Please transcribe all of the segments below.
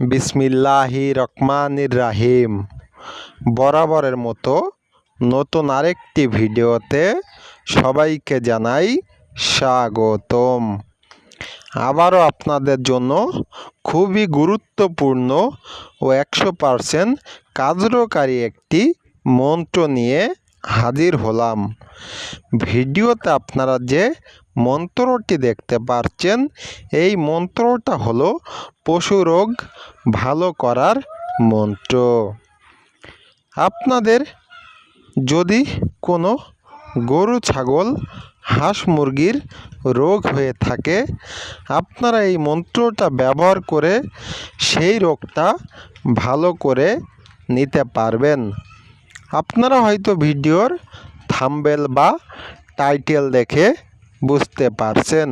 বিসমিল্লাহি রহমানির রাহিম। বরাবরের মতো নতুন আরেকটি ভিডিওতে সবাইকে জানাই স্বাগতম। আবারও আপনাদের জন্য খুবই গুরুত্বপূর্ণ ও একশো পারসেন্ট কার্যকারী একটি মন্ত্র নিয়ে হাজির হলাম। ভিডিওতে আপনারা যে মন্ত্রটি দেখতে পারছেন। এই মন্ত্রটা হলো পশু রোগ ভালো করার মন্ত্র। আপনাদের যদি কোনো গরু, ছাগল, হাঁস, মুরগির রোগ হয়ে থাকে, আপনারা এই মন্ত্রটা ব্যবহার করে সেই রোগটা ভালো করে নিতে পারবেন। আপনারা হয়তো ভিডিওর থাম্বেল বা টাইটেল দেখে বুঝতে পারছেন?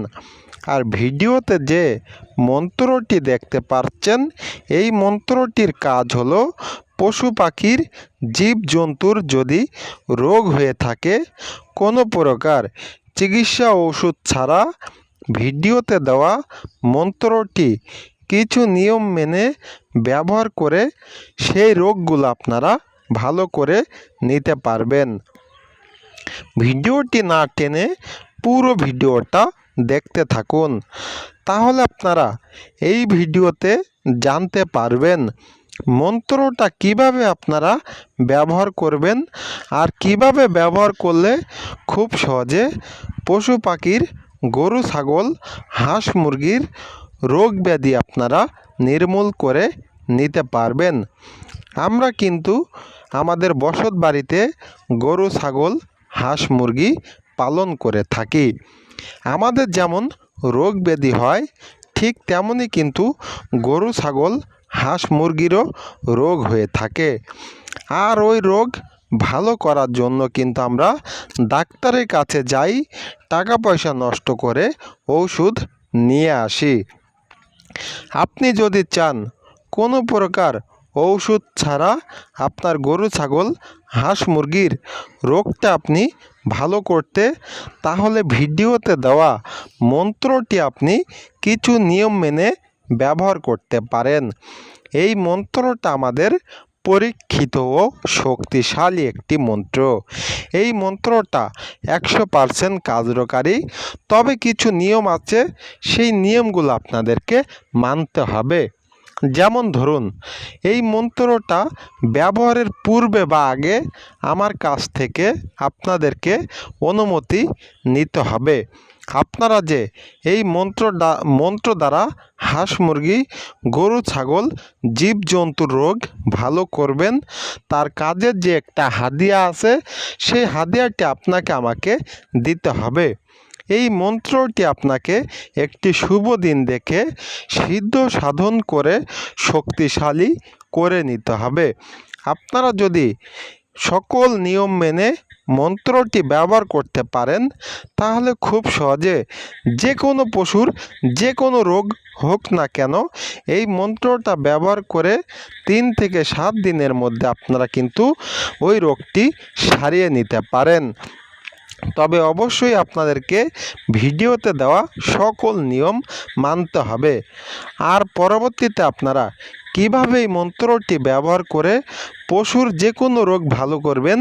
আর ভিডিওতে যে মন্ত্রটি দেখতে পাচ্ছেন এই মন্ত্রটির কাজ হলো পশু পাখির জীবজন্তুর যদি রোগ হয়ে থাকে, কোনো প্রকার চিকিৎসা ওষুধ ছাড়া ভিডিওতে দেওয়া মন্ত্রটি কিছু নিয়ম মেনে ব্যবহার করে সেই রোগগুলো আপনারা ভালো করে নিতে পারবেন। ভিডিওটি না টেনে পুরো ভিডিওটা দেখতে থাকুন। তাহলে আপনারা এই ভিডিওতে জানতে পারবেন মন্ত্রটা কীভাবে আপনারা ব্যবহার করবেন আর কীভাবে ব্যবহার করলে খুব সহজে পশু পাখির, গরু, ছাগল, হাঁস মুরগির রোগ ব্যাধি আপনারা নির্মূল করে নিতে পারবেন। আমরা কিন্তু আমাদের বসত বাড়িতে গরু, ছাগল, হাঁস মুরগি পালন করে থাকি। আমাদের যেমন রোগ ব্যাধি হয়, ঠিক তেমনই কিন্তু গরু, ছাগল, হাঁস, মুরগিরও রোগ হয়ে থাকে। আর ওই রোগ ভালো করার জন্য কিন্তু আমরা ডাক্তারের কাছে যাই টাকা পয়সা নষ্ট করে ঔষধ নিয়ে আসি। আপনি যদি চান কোনো প্রকার ঔষধ ছাড়া আপনার গরু, ছাগল, হাঁস, মুরগির রোগটা আপনি ভালো করতে, তাহলে ভিডিওতে দেওয়া মন্ত্রটি আপনি কিছু নিয়ম মেনে ব্যবহার করতে পারেন। এই মন্ত্রটা আমাদের পরীক্ষিত ও শক্তিশালী একটি মন্ত্র। এই মন্ত্রটা একশো পারসেন্ট কার্যকারী। তবে কিছু নিয়ম আছে, সেই নিয়মগুলো আপনাদেরকে মানতে হবে। যেমন ধরুন, এই মন্ত্রটা ব্যবহারের পূর্বে বা আগে আমার কাছ থেকে আপনাদেরকে অনুমতি নিতে হবে। আপনারা যে এই মন্ত্র মন্ত্র দ্বারা হাঁস মুরগি, গরু, ছাগল জীবজন্তুর রোগ ভালো করবেন, তার কাজের যে একটা হাদিয়া আছে, সেই হাদিয়াটি আপনাকে আমাকে দিতে হবে। এই মন্ত্রটি আপনাকে একটি শুভ দিন দেখে সিদ্ধ সাধন করে শক্তিশালী করে নিতে হবে। আপনারা যদি সকল নিয়ম মেনে মন্ত্রটি ব্যবহার করতে পারেন, তাহলে খুব সহজে যে কোনো পশুর যে কোনো রোগ হোক না কেন, এই মন্ত্রটা ব্যবহার করে তিন থেকে সাত দিনের মধ্যে আপনারা কিন্তু ওই রোগটি সারিয়ে নিতে পারেন। তবে অবশ্যই আপনাদেরকে ভিডিওতে দেওয়া সকল নিয়ম মানতে হবে। আর পরবর্তীতে আপনারা কীভাবে এই মন্ত্রটি ব্যবহার করে পশুর যে কোনো রোগ ভালো করবেন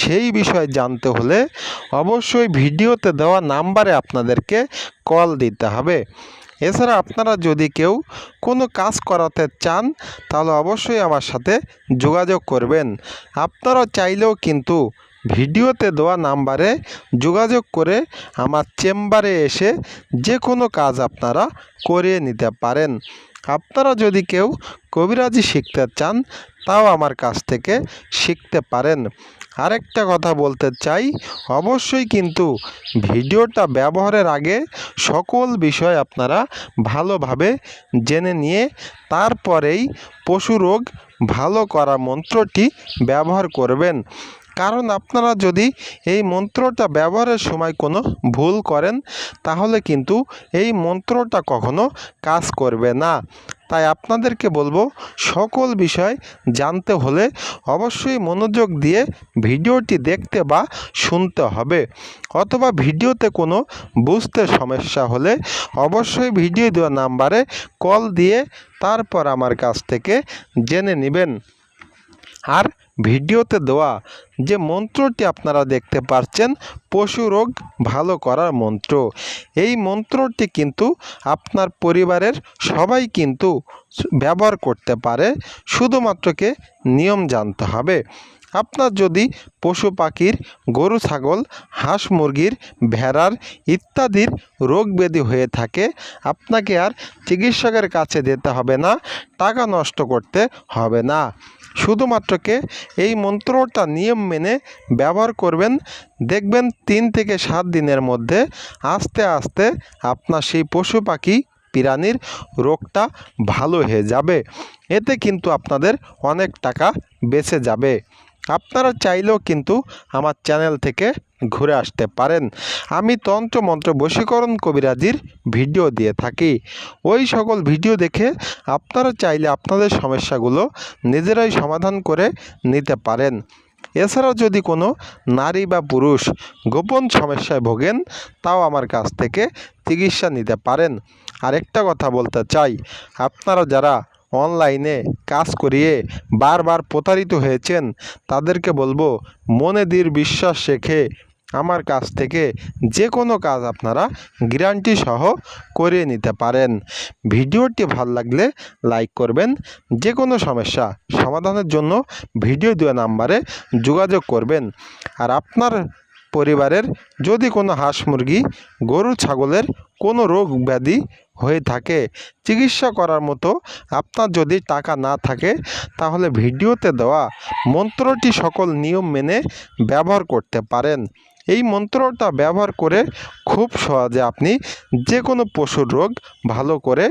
সেই বিষয়ে জানতে হলে অবশ্যই ভিডিওতে দেওয়া নাম্বারে আপনাদেরকে কল দিতে হবে। এছাড়া আপনারা যদি কেউ কোনো কাজ করাতে চান, তাহলে অবশ্যই আমার সাথে যোগাযোগ করবেন। আপনারা চাইলেও কিন্তু ভিডিওতে দেওয়া নাম্বারে যোগাযোগ করে আমার চেম্বারে এসে যে কোনো কাজ আপনারা করিয়ে নিতে পারেন। আপনারা যদি কেউ কবিরাজি শিখতে চান, তাও আমার কাছ থেকে শিখতে পারেন। আরেকটা কথা বলতে চাই, অবশ্যই কিন্তু ভিডিওটা ব্যবহারের আগে সকল বিষয় আপনারা ভালোভাবে জেনে নিয়ে তারপরেই পশু রোগ ভালো করা মন্ত্রটি ব্যবহার করবেন। কারণ আপনারা যদি এই মন্ত্রটা ব্যবহারের সময় কোনো ভুল করেন, তাহলে কিন্তু এই মন্ত্রটা কখনো কাজ করবে না। তাই আপনাদেরকে বলব, সকল বিষয় জানতে হলে অবশ্যই মনোযোগ দিয়ে ভিডিওটি দেখতে বা শুনতে হবে। অথবা ভিডিওতে কোনো বুঝতে সমস্যা হলে অবশ্যই ভিডিও দেওয়া নাম্বারে কল দিয়ে তারপর আমার কাছ থেকে জেনে নেবেন। আর ভিডিওতে দেওয়া যে মন্ত্রটি আপনারা দেখতে পাচ্ছেন পশু রোগ ভালো করার মন্ত্র। এই মন্ত্রটি কিন্তু আপনার পরিবারের সবাই কিন্তু ব্যবহার করতে পারে শুধুমাত্রকে নিয়ম জানতে হবে। আপনার যদি পশু পাখির, গরু, ছাগল, হাঁস, মুরগির, ভেড়ার ইত্যাদির রোগ ব্যাধি হয়ে থাকে, আপনাকে আর চিকিৎসকের কাছে যেতে হবে না, টাকা নষ্ট করতে হবে না। শুধুমাত্রকে এই মন্ত্রটা নিয়ম মেনে ব্যবহার করবেন। দেখবেন তিন থেকে সাত দিনের মধ্যে আস্তে আস্তে আপনার সেই পশু পাখি প্রাণীর রোগটা ভালো হয়ে যাবে। এতে কিন্তু আপনাদের অনেক টাকা বেঁচে যাবে। আপনারা চাইলেও কিন্তু আমার চ্যানেল থেকে ঘুরে আসতে পারেন। আমি তন্ত্র মন্ত্র বশীকরণ কবিরাজির ভিডিও দিয়ে থাকি। ওই সকল ভিডিও দেখে আপনারা চাইলে আপনাদের সমস্যাগুলো নিজেরাই সমাধান করে নিতে পারেন। এছাড়াও যদি কোনো নারী বা পুরুষ গোপন সমস্যায় ভোগেন, তাও আমার কাছ থেকে চিকিৎসা নিতে পারেন। আরেকটা কথা বলতে চাই, আপনারা যারা অনলাইনে কাজ করিয়ে বারবার প্রতারিত হয়েছেন, তাদেরকে বলব, মনে দৃঢ় বিশ্বাস শেখে আমার কাছ থেকে যে কোনো কাজ আপনারা গ্যারান্টি সহ করিয়ে নিতে পারেন। ভিডিওটি ভালো লাগলে লাইক করবেন। যে কোনো সমস্যা সমাধানের জন্য ভিডিও দেওয়া নাম্বারে যোগাযোগ করবেন। আর আপনার পরিবারের যদি কোনো হাঁস মুরগি, গরু, ছাগলের কোনো রোগ ব্যাধি হয়ে থাকে, চিকিৎসা করার মতো আপনার যদি টাকা না থাকে, তাহলে ভিডিওতে দেওয়া মন্ত্রটি সকল নিয়ম মেনে ব্যবহার করতে পারেন। এই মন্ত্রটা ব্যবহার করে খুব সহজে আপনি যে কোনো পশুর রোগ ভালো করে